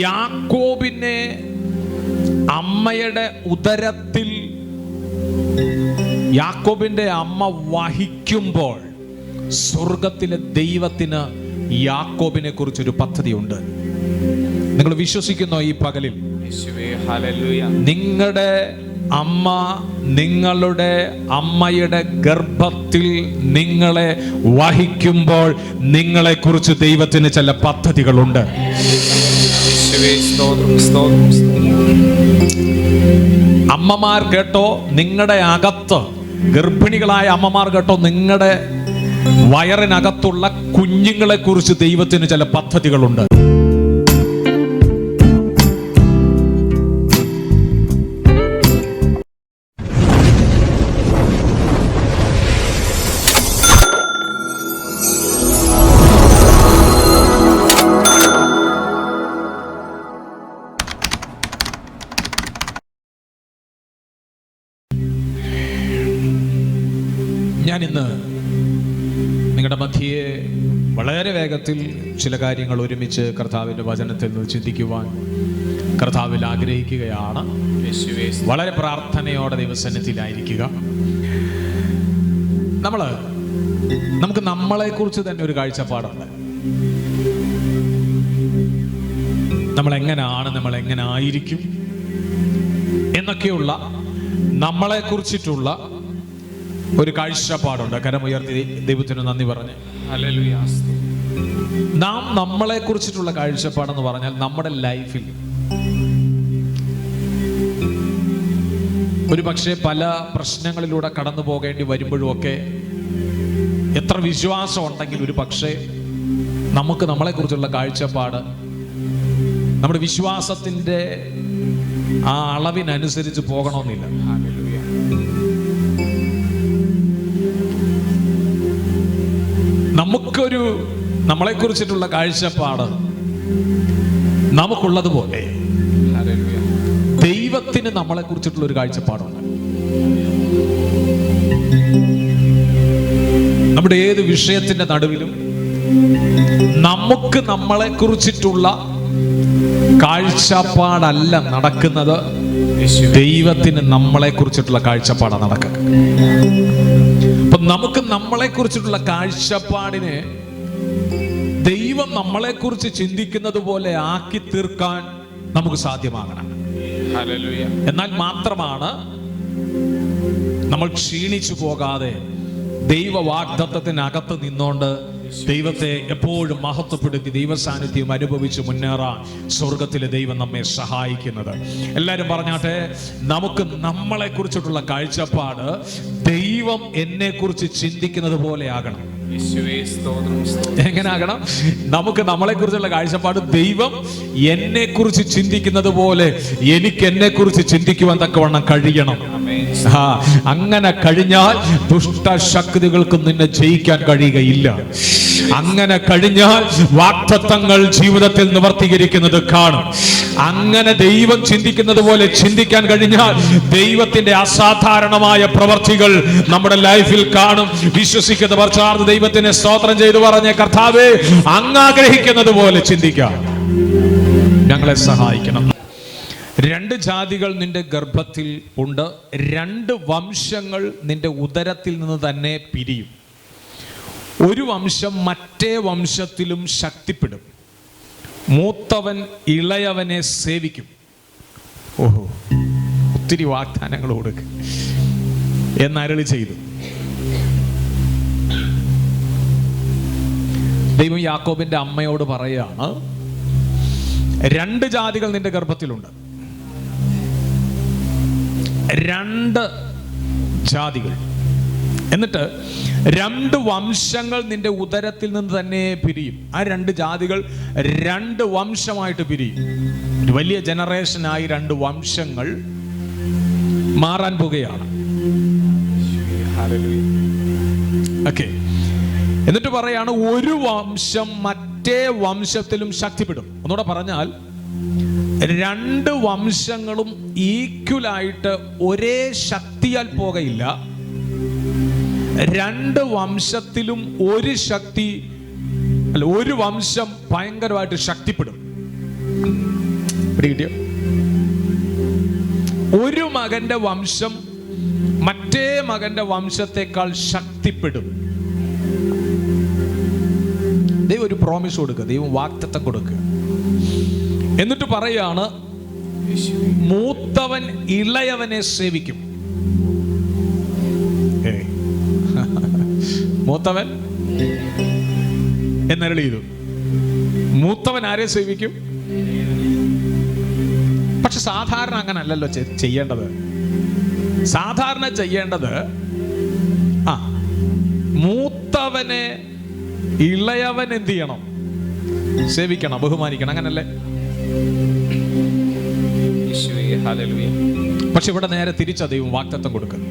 യാക്കോബിനെ അമ്മയുടെ ഉദരത്തിൽ യാക്കോബിന്റെ അമ്മ വഹിക്കുമ്പോൾ സ്വർഗത്തിലെ ദൈവത്തിന് യാക്കോബിനെ കുറിച്ചൊരു പദ്ധതിയുണ്ട്. നിങ്ങൾ വിശ്വസിക്കുന്നോ ഈ പകലിൽ? നിങ്ങളുടെ അമ്മ നിങ്ങളുടെ അമ്മയുടെ ഗർഭത്തിൽ നിങ്ങളെ വഹിക്കുമ്പോൾ നിങ്ങളെക്കുറിച്ച് ദൈവത്തിന് ചില പദ്ധതികളുണ്ട്. അമ്മമാർ കേട്ടോ നിങ്ങളുടെ അകത്ത് ഗർഭിണികളായ അമ്മമാർ കേട്ടോ നിങ്ങളുടെ വയറിനകത്തുള്ള കുഞ്ഞുങ്ങളെ കുറിച്ച് ദൈവത്തിന് ചില പദ്ധതികളുണ്ട്. ഞാൻ ഇന്ന് നിങ്ങളുടെ മധ്യയെ വളരെ വേഗത്തിൽ ചില കാര്യങ്ങൾ ഒരുമിച്ച് കർത്താവിന്റെ വചനത്തിൽ നിന്ന് ചിന്തിക്കുവാൻ കർത്താവിൽ ആഗ്രഹിക്കുകയാണ്. വളരെ പ്രാർത്ഥനയോടെ ദൈവസന്നിധിയിലായിരിക്കുക. നമ്മൾ നമുക്ക് നമ്മളെക്കുറിച്ച് തന്നെ ഒരു കാഴ്ചപ്പാടുണ്ട്. നമ്മൾ എങ്ങനെയാണ് നമ്മൾ എങ്ങനെ ആയിരിക്കും എന്നൊക്കെയുള്ള നമ്മളെ കുറിച്ചിട്ടുള്ള ഒരു കാഴ്ചപ്പാടുണ്ട്. കരമുയർത്തി ദൈവത്തിന് നന്ദി പറഞ്ഞ്. നാം നമ്മളെ കുറിച്ചിട്ടുള്ള കാഴ്ചപ്പാടെന്ന് പറഞ്ഞാൽ നമ്മുടെ ലൈഫിൽ ഒരു പക്ഷേ പല പ്രശ്നങ്ങളിലൂടെ കടന്നു പോകേണ്ടി വരുമ്പോഴും ഒക്കെ എത്ര വിശ്വാസം ഉണ്ടെങ്കിൽ ഒരു പക്ഷേ നമുക്ക് നമ്മളെ കുറിച്ചുള്ള കാഴ്ചപ്പാട് നമ്മുടെ വിശ്വാസത്തിന്റെ ആ അളവിനനുസരിച്ച് പോകണമെന്നില്ല. നമുക്കൊരു നമ്മളെ കുറിച്ചിട്ടുള്ള കാഴ്ചപ്പാട് നമുക്കുള്ളതുപോലെ ദൈവത്തിന് നമ്മളെ കുറിച്ചിട്ടുള്ള ഒരു കാഴ്ചപ്പാടുണ്ട്. നമ്മുടെ ഏത് വിഷയത്തിന്റെ നടുവിലും നമുക്ക് നമ്മളെ കുറിച്ചിട്ടുള്ള കാഴ്ചപ്പാടല്ല നടക്കുന്നത്. ദൈവത്തിന് നമ്മളെ കുറിച്ചിട്ടുള്ള കാഴ്ചപ്പാടാണ് നടക്കുക അപ്പൊ നമുക്ക് നമ്മളെ കുറിച്ചിട്ടുള്ള കാഴ്ചപ്പാടിനെ ദൈവം നമ്മളെ കുറിച്ച് ചിന്തിക്കുന്നത് പോലെ ആക്കി തീർക്കാൻ നമുക്ക് സാധ്യമാകണം. എന്നാൽ മാത്രമാണ് നമ്മൾ ക്ഷീണിച്ചു പോകാതെ ദൈവ നിന്നുകൊണ്ട് ദൈവത്തെ എപ്പോഴും മഹത്വപ്പെടുത്തി ദൈവ സാന്നിധ്യം അനുഭവിച്ച് മുന്നേറാൻ സ്വർഗത്തിലെ ദൈവം നമ്മെ സഹായിക്കുന്നത്. എല്ലാവരും പറഞ്ഞാട്ടെ നമുക്ക് നമ്മളെ കുറിച്ചിട്ടുള്ള കാഴ്ചപ്പാട് ദൈവം എന്നെ കുറിച്ച് ചിന്തിക്കുന്നത് പോലെ ആകണം. യേശുവേ സ്തോത്രം സ്തോത്രം. എങ്ങനെ ആകണം? നമുക്ക് നമ്മളെ കുറിച്ചുള്ള കാഴ്ചപ്പാട് ദൈവം എന്നെ കുറിച്ച് ചിന്തിക്കുന്നത് പോലെ എനിക്ക് എന്നെ കുറിച്ച് ചിന്തിക്കുവാൻ തക്കവണ്ണം കഴിയണം. അങ്ങനെ കഴിഞ്ഞാൽ ദുഷ്ടശക്തികൾക്ക് നിന്നെ ജയിക്കാൻ കഴിയുകയില്ല. അങ്ങനെ കഴിഞ്ഞാൽ വാക്തത്വങ്ങൾ ജീവിതത്തിൽ നിവർത്തീകരിക്കുന്നത് കാണും. അങ്ങനെ ദൈവം ചിന്തിക്കുന്നത് പോലെ ചിന്തിക്കാൻ കഴിഞ്ഞാൽ ദൈവത്തിന്റെ അസാധാരണമായ പ്രവർത്തികൾ നമ്മുടെ ലൈഫിൽ കാണും. വിശ്വസിക്കുന്നവർ ചാർന്ന് ദൈവത്തിനെ സ്തോത്രം ചെയ്തു പറഞ്ഞ കർത്താവേ അങ്ങ് ആഗ്രഹിക്കുന്നത് പോലെ ചിന്തിക്കാം. ഞങ്ങളെ സഹായിക്കണം. രണ്ട് ജാതികൾ നിന്റെ ഗർഭത്തിൽ ഉണ്ട്. രണ്ട് വംശങ്ങൾ നിന്റെ ഉദരത്തിൽ നിന്ന് തന്നെ പിരിയും. ഒരു വംശം മറ്റേ വംശത്തിലും ശക്തിപ്പെടും. മൂത്തവൻ ഇളയവനെ സേവിക്കും. ഓഹോ ഒത്തിരി വാഗ്ദാനങ്ങൾ കൊടുക്കും. എന്നരളി ചെയ്തു. ദൈവം യാക്കോബിന്റെ അമ്മയോട് പറയുകയാണ് രണ്ട് ജാതികൾ നിന്റെ ഗർഭത്തിലുണ്ട്. രണ്ട് ജാതികൾ. എന്നിട്ട് രണ്ട് വംശങ്ങൾ നിന്റെ ഉദരത്തിൽ നിന്ന് തന്നെ പിരിയും. ആ രണ്ട് ജാതികൾ രണ്ട് വംശമായിട്ട് പിരിയും. വലിയ ജനറേഷനായി രണ്ട് വംശങ്ങൾ മാറാൻ പോകുകയാണ്. ഓക്കെ എന്നിട്ട് പറയാണ് ഒരു വംശം മറ്റേ വംശത്തിലും ശക്തിപ്പെടും. ഒന്നുകൂടെ പറഞ്ഞാൽ രണ്ട് വംശങ്ങളും ഈക്വലായിട്ട് ഒരേ ശക്തിയാൽ പോകയില്ല. രണ്ട് വംശത്തിലും ഒരു ശക്തി അല്ല ഒരു വംശം ഭയങ്കരമായിട്ട് ശക്തിപ്പെടും. ഒരു മകന്റെ വംശം മറ്റേ മകന്റെ വംശത്തെക്കാൾ ശക്തിപ്പെടും. ദൈവം ഒരു പ്രോമിസ് കൊടുക്കുക ദൈവം വാക്തത്വം കൊടുക്കുക എന്നിട്ട് പറയാണ് മൂത്തവൻ ഇളയവനെ സേവിക്കും. മൂത്തവൻ? എന്നരളി ചെയ്തു. മൂത്തവൻ ആരെ സേവിക്കും? പക്ഷെ സാധാരണ അങ്ങനെ അല്ലല്ലോ ചെയ്യേണ്ടത്. സാധാരണ ചെയ്യേണ്ടത് ആ മൂത്തവനെ ഇളയവൻ എന്ത് ചെയ്യണം? സേവിക്കണം ബഹുമാനിക്കണം അങ്ങനല്ലേ? പക്ഷെ ഇവിടെ നേരെ തിരിച്ച ദൈവം വാക്തത്വം കൊടുക്കുന്നു.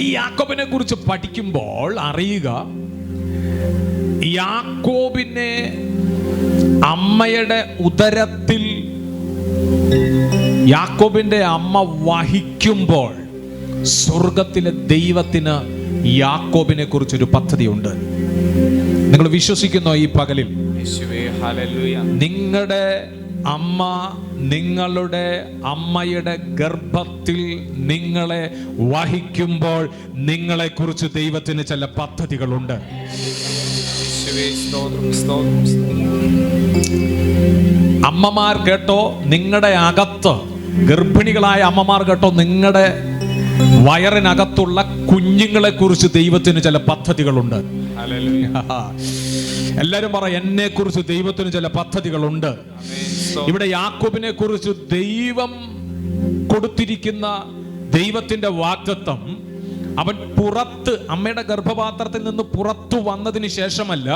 ഈ യാക്കോബിനെ കുറിച്ച് പഠിക്കുമ്പോൾ അറിയുക യാക്കോബിനെ അമ്മയുടെ ഉദരത്തിൽ യാക്കോബിന്റെ അമ്മ വഹിക്കുമ്പോൾ സ്വർഗത്തിലെ ദൈവത്തിന് യാക്കോബിനെ കുറിച്ചൊരു പദ്ധതിയുണ്ട്. നിങ്ങൾ വിശ്വസിക്കുന്നോ ഈ പകലിൽ? നിങ്ങളുടെ അമ്മ നിങ്ങളുടെ അമ്മയുടെ ഗർഭത്തിൽ നിങ്ങളെ വഹിക്കുമ്പോൾ നിങ്ങളെക്കുറിച്ച് ദൈവത്തിന് ചില പദ്ധതികളുണ്ട്. അമ്മമാർ കേട്ടോ നിങ്ങളുടെ അകത്ത് ഗർഭിണികളായ അമ്മമാർ കേട്ടോ നിങ്ങളുടെ വയറിനകത്തുള്ള കുഞ്ഞുങ്ങളെ കുറിച്ച് ദൈവത്തിന് ചില പദ്ധതികളുണ്ട്. എല്ലാരും പറ എന്നെ കുറിച്ച് ദൈവത്തിന് ചില പദ്ധതികളുണ്ട്. ഇവിടെ യാക്കോബിനെ കുറിച്ച് ദൈവം കൊടുത്തിരിക്കുന്ന ദൈവത്തിന്റെ വാക്തത്വം അവൻ പുറത്ത് അമ്മയുടെ ഗർഭപാത്രത്തിൽ നിന്ന് പുറത്തു വന്നതിന് ശേഷമല്ല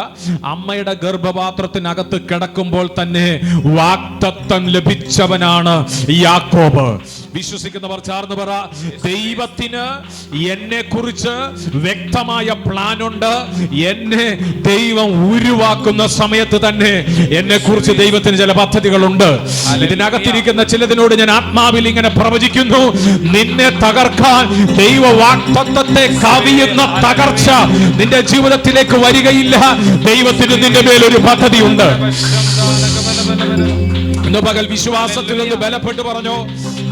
അമ്മയുടെ ഗർഭപാത്രത്തിനകത്ത് കിടക്കുമ്പോൾ തന്നെ വാക്തത്വം ലഭിച്ചവനാണ് യാക്കോബ്. വിശ്വസിക്കുന്നവർ ചാർന്ന് പറ. ദൈവത്തിന് എന്നെ കുറിച്ച് വ്യക്തമായ പ്ലാൻ ഉണ്ട് എന്നെ ദൈവം ഉരുവാക്കുന്ന സമയത്ത് തന്നെ എന്നെ കുറിച്ച് ദൈവത്തിന് ചില പദ്ധതികളുണ്ട്. ഇതിനകത്തിരിക്കുന്ന ചിലതിനോട് ഞാൻ ആത്മാവിൽ ഇങ്ങനെ പ്രവചിക്കുന്നു. നിന്നെ തകർക്കാൻ ദൈവ വാക്തത്വത്തെ കവിയുന്ന തകർച്ച നിന്റെ ജീവിതത്തിലേക്ക് വരികയില്ല. ദൈവത്തിന് നിന്റെ മേലൊരു പദ്ധതിയുണ്ട്. ഇന്ന് പകൽ വിശ്വാസത്തിൽ നിന്ന് ബലപ്പെട്ട് പറഞ്ഞോ.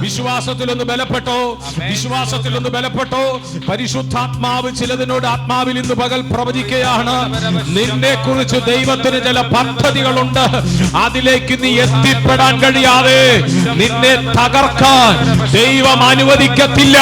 വിശ്വാസത്തിൽ ഒന്ന് ബലപ്പെട്ടോ? വിശ്വാസത്തിൽ ഒന്ന് ബലപ്പെട്ടോ? പരിശുദ്ധാത്മാവ് ചിലതിനോട് ആത്മാവിൽ ഇന്ന് പകൽ പ്രവചിക്കുകയാണ്. നിന്നെ കുറിച്ച് ദൈവത്തിന് ചില പദ്ധതികളുണ്ട്. അതിലേക്ക് നീ എത്തിപ്പെടാൻ കഴിയാതെ നിന്നെ തകർക്കാൻ ദൈവം അനുവദിക്കത്തില്ല.